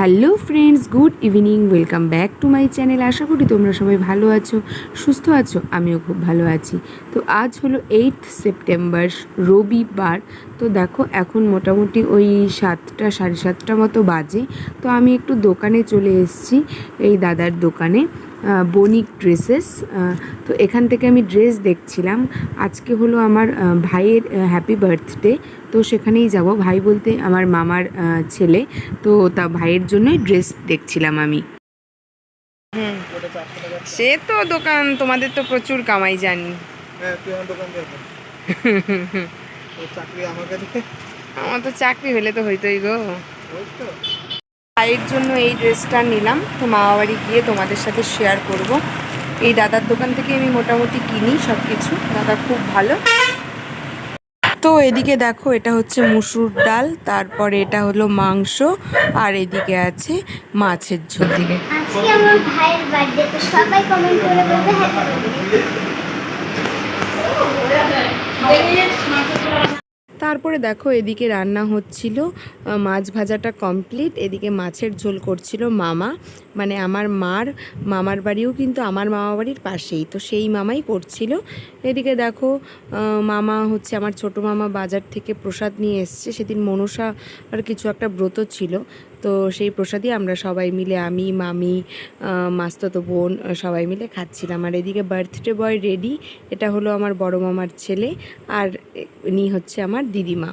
Hello friends, good evening, welcome back to my channel. আশা করি তোমরা সবাই ভালো আছো, সুস্থ আছো, আমিও খুব ভালো আছি। তো আজ হলো এইট সেপ্টেম্বর রবিবার। তো দেখো, এখন মোটামুটি ওই সাতটা, সাড়ে সাতটা মতো বাজে। তো আমি একটু দোকানে চলে এসেছি, এই দাদার দোকানে। বণিক ড্রেসেস তো এখান থেকে আমি ড্রেস দেখছিলাম। আজকে হলো আমার ভাইয়ের হ্যাপি বার্থডে তো সেখানেই যাব। ভাই বলতে আমার মামার ছেলে। তো তা ভাইয়ের জন্যই ড্রেস দেখছিলাম আমি। সে তো দোকান তোমাদের তো প্রচুর কামাই জানি। হ্যাঁ আমার তো চাকরি হলে তো হইতোই গো। ভাইয়ের জন্য এই ড্রেসটা নিলাম। তো মামা বাড়ি গিয়ে তোমাদের সাথে শেয়ার করব। এই দাদার দোকান থেকে আমি মোটামুটি কিনি সব কিছু দাদা খুব ভালো। তো এদিকে দেখো, এটা হচ্ছে মুসুর ডাল, তারপরে এটা হলো মাংস, আর এদিকে আছে মাছের ঝোল। আজকে সবাই কমেন্ট করে তারপরে দেখো এদিকে রান্না হচ্ছিল মাছ ভাজাটা কমপ্লিট এদিকে মাছের ঝোল করছিল মামা। মানে আমার মার, মামার বাড়িও কিন্তু আমার মামা বাড়ির পাশেই, তো সেই মামাই করছিল। এদিকে দেখো মামা হচ্ছে আমার ছোট মামা বাজার থেকে প্রসাদ নিয়ে এসছে। সেদিন মনসা আর কিছু একটা ব্রত ছিল। তো সেই প্রসাদই আমরা সবাই মিলে আমি মামি মাস্ততো বোন সবাই মিলে খাচ্ছিলাম। আর এদিকে বার্থডে বয় রেডি এটা হলো আমার বড় মামার ছেলে আর ইনি হচ্ছে আমার দিদিমা।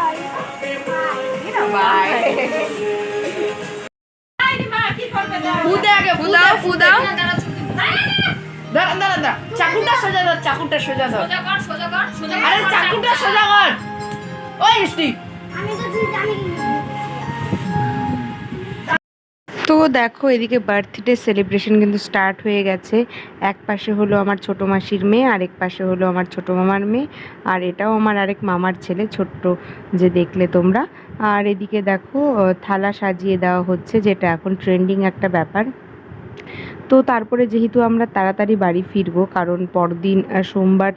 ফুদে আগে ফুদাও ফুদাও দাঁড়া দাঁড়া দাঁড়া চাকুটা সোজা ধর চাকুটা সোজা ধর। আরে চাকুটা সোজা কর। ওই স্টিক। দেখো, এদিকে বার্থডে সেলিব্রেশন কিন্তু স্টার্ট হয়ে গেছে। এক পাশে হলো আমার ছোট মাসির মেয়ে, আরেক পাশে হলো আমার ছোট মামার মেয়ে, আর এটাও আমার আরেক মামার ছেলে, ছোট্ট যে দেখলে তোমরা। আর এদিকে দেখো, থালা সাজিয়ে দেওয়া হচ্ছে, যেটা এখন ট্রেন্ডিং একটা ব্যাপার। তো তারপরে যেহেতু আমরা তাড়াতাড়ি বাড়ি ফিরবো, কারণ পরদিন সোমবার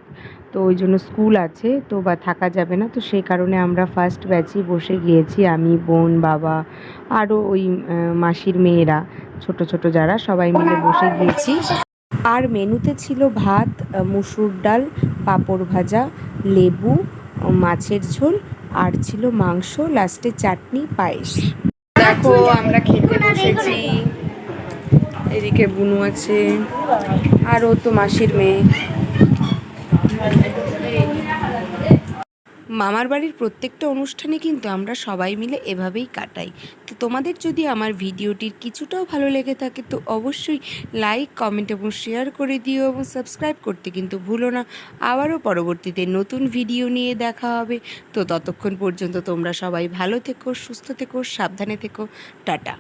তো ওই জন্য স্কুল আছে, তো বা থাকা যাবে না, তো সেই কারণে আমরা ফার্স্ট ব্যাচই বসে গিয়েছি, আমি, বোন, বাবা, আরও ওই মাসির মেয়েরা, ছোট ছোট যারা, সবাই মিলে বসে গিয়েছি। আর মেনুতে ছিল ভাত, মুসুর ডাল, পাঁপড় ভাজা, লেবু, মাছের ঝোল, আর ছিল মাংস লাস্টে চাটনি, পায়েস। দেখো, আমরা খেতে বসেছি। এদিকে বুনু আছে, আর ও তো মাসির মেয়ে। মামার বাড়ির প্রত্যেকটা অনুষ্ঠানে কিন্তু আমরা সবাই মিলে এভাবেই কাটাই। তো তোমাদের যদি আমার ভিডিওটির কিছুটাও ভালো লেগে থাকে, তো অবশ্যই লাইক কমেন্ট এবং শেয়ার করে দিও এবং সাবস্ক্রাইব করতে কিন্তু ভুলো না। আবারও পরবর্তীতে নতুন ভিডিও নিয়ে দেখা হবে। তো ততক্ষণ পর্যন্ত তোমরা সবাই ভালো থেকো, সুস্থ থেকো, সাবধানে থেকো। টাটা।